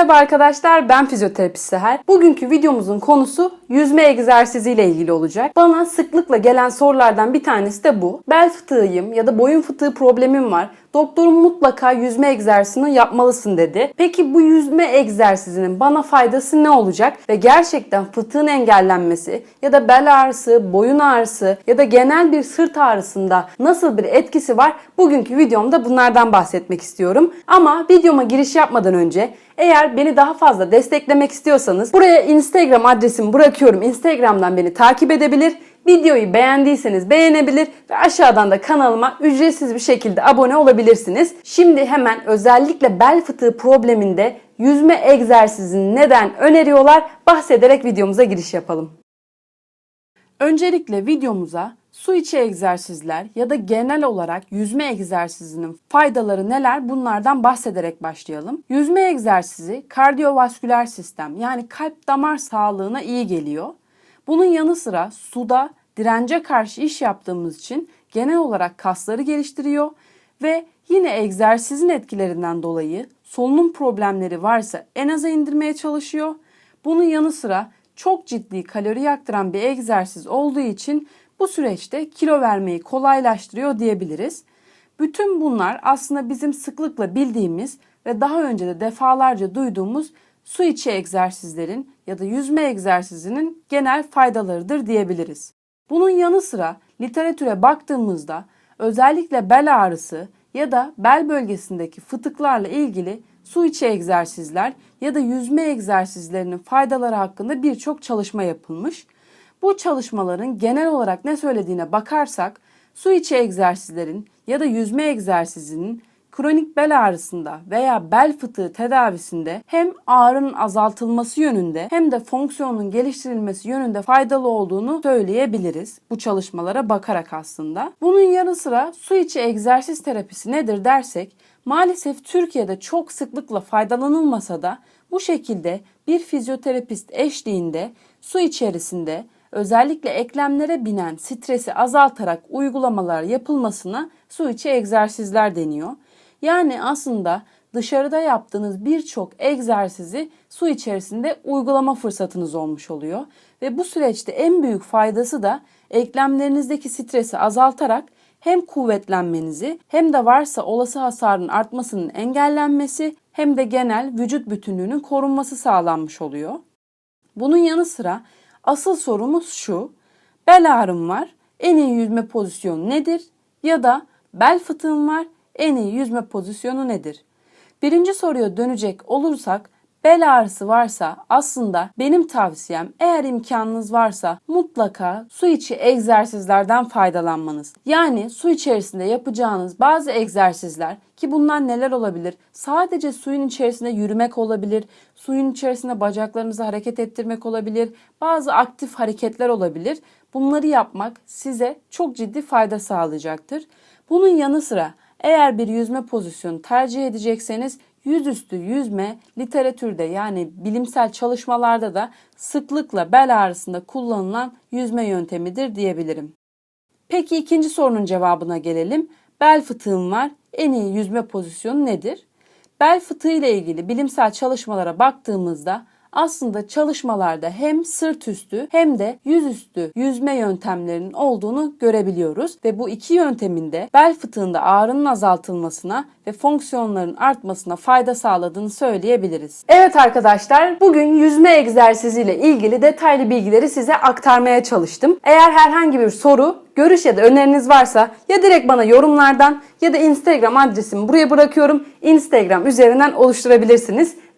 Merhaba arkadaşlar ben fizyoterapist Seher. Bugünkü videomuzun konusu yüzme egzersiziyle ilgili olacak. Bana sıklıkla gelen sorulardan bir tanesi de bu. Bel fıtığıyım ya da boyun fıtığı problemim var. Doktorum mutlaka yüzme egzersizini yapmalısın dedi. Peki bu yüzme egzersizinin bana faydası ne olacak? Ve gerçekten fıtığın engellenmesi ya da bel ağrısı, boyun ağrısı ya da genel bir sırt ağrısında nasıl bir etkisi var? Bugünkü videomda bunlardan bahsetmek istiyorum. Ama videoma giriş yapmadan önce eğer beni daha fazla desteklemek istiyorsanız buraya Instagram adresimi bırakıyorum. Instagram'dan beni takip edebilir. Videoyu beğendiyseniz beğenebilir ve aşağıdan da kanalıma ücretsiz bir şekilde abone olabilirsiniz. Şimdi hemen özellikle bel fıtığı probleminde yüzme egzersizini neden öneriyorlar bahsederek videomuza giriş yapalım. Öncelikle videomuza su içi egzersizler ya da genel olarak yüzme egzersizinin faydaları neler bunlardan bahsederek başlayalım. Yüzme egzersizi kardiyovasküler sistem yani kalp damar sağlığına iyi geliyor. Bunun yanı sıra suda dirence karşı iş yaptığımız için genel olarak kasları geliştiriyor ve yine egzersizin etkilerinden dolayı solunum problemleri varsa en aza indirmeye çalışıyor. Bunun yanı sıra çok ciddi kalori yaktıran bir egzersiz olduğu için bu süreçte kilo vermeyi kolaylaştırıyor diyebiliriz. Bütün bunlar aslında bizim sıklıkla bildiğimiz ve daha önce de defalarca duyduğumuz su içi egzersizlerin ya da yüzme egzersizinin genel faydalarıdır diyebiliriz. Bunun yanı sıra literatüre baktığımızda özellikle bel ağrısı ya da bel bölgesindeki fıtıklarla ilgili su içi egzersizler ya da yüzme egzersizlerinin faydaları hakkında birçok çalışma yapılmış. Bu çalışmaların genel olarak ne söylediğine bakarsak su içi egzersizlerin ya da yüzme egzersizinin kronik bel ağrısında veya bel fıtığı tedavisinde hem ağrının azaltılması yönünde hem de fonksiyonun geliştirilmesi yönünde faydalı olduğunu söyleyebiliriz bu çalışmalara bakarak aslında. Bunun yanı sıra su içi egzersiz terapisi nedir dersek maalesef Türkiye'de çok sıklıkla faydalanılmasa da bu şekilde bir fizyoterapist eşliğinde su içerisinde özellikle eklemlere binen stresi azaltarak uygulamalar yapılmasına su içi egzersizler deniyor. Yani aslında dışarıda yaptığınız birçok egzersizi su içerisinde uygulama fırsatınız olmuş oluyor. Ve bu süreçte en büyük faydası da eklemlerinizdeki stresi azaltarak hem kuvvetlenmenizi hem de varsa olası hasarın artmasının engellenmesi hem de genel vücut bütünlüğünün korunması sağlanmış oluyor. Bunun yanı sıra asıl sorumuz şu. Bel ağrım var. En iyi yüzme pozisyonu nedir? Ya da bel fıtığım var en iyi yüzme pozisyonu nedir? Birinci soruya dönecek olursak bel ağrısı varsa aslında benim tavsiyem eğer imkanınız varsa mutlaka su içi egzersizlerden faydalanmanız. Yani su içerisinde yapacağınız bazı egzersizler ki bunlar neler olabilir? Sadece suyun içerisinde yürümek olabilir, suyun içerisinde bacaklarınızı hareket ettirmek olabilir, bazı aktif hareketler olabilir. Bunları yapmak size çok ciddi fayda sağlayacaktır. Bunun yanı sıra eğer bir yüzme pozisyonu tercih edecekseniz yüzüstü yüzme literatürde yani bilimsel çalışmalarda da sıklıkla bel ağrısında kullanılan yüzme yöntemidir diyebilirim. Peki ikinci sorunun cevabına gelelim. Bel fıtığım var. En iyi yüzme pozisyonu nedir? Bel fıtığı ile ilgili bilimsel çalışmalara baktığımızda aslında çalışmalarda hem sırt üstü hem de yüzüstü yüzme yöntemlerinin olduğunu görebiliyoruz ve bu iki yöntemin de bel fıtığında ağrının azaltılmasına ve fonksiyonların artmasına fayda sağladığını söyleyebiliriz. Evet arkadaşlar bugün yüzme egzersiziyle ilgili detaylı bilgileri size aktarmaya çalıştım. Eğer herhangi bir soru, görüş ya da öneriniz varsa ya direkt bana yorumlardan ya da Instagram adresimi buraya bırakıyorum. Instagram üzerinden oluşturabilirsiniz.